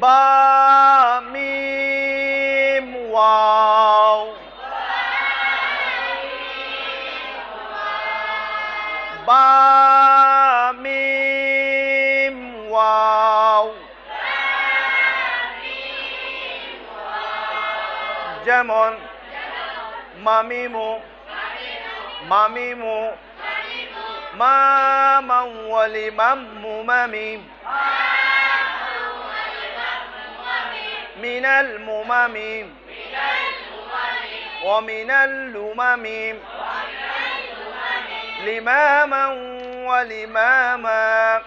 বা মিম ওয়াও বা মিম ওয়াও যেমন মামিমু মামিমু মাম্মু মামিম من الممم. ومن اللمم. لماما ولماما.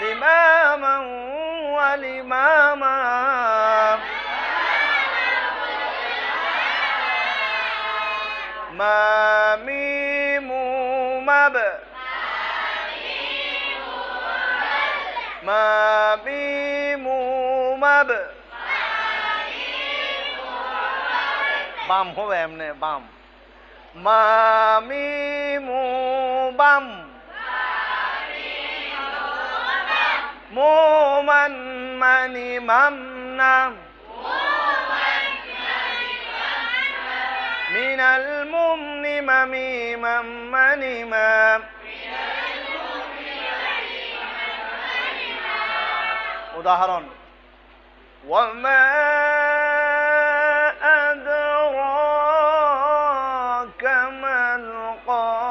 لماما ولماما. ما ميم مب ما ميم مب বাম হবে এমনি বাম মা মিমু বাম মোমান মানি মাম নাম من الممن مميما منما উদাহরণ وما أدراك ما القارعة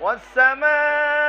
والسماء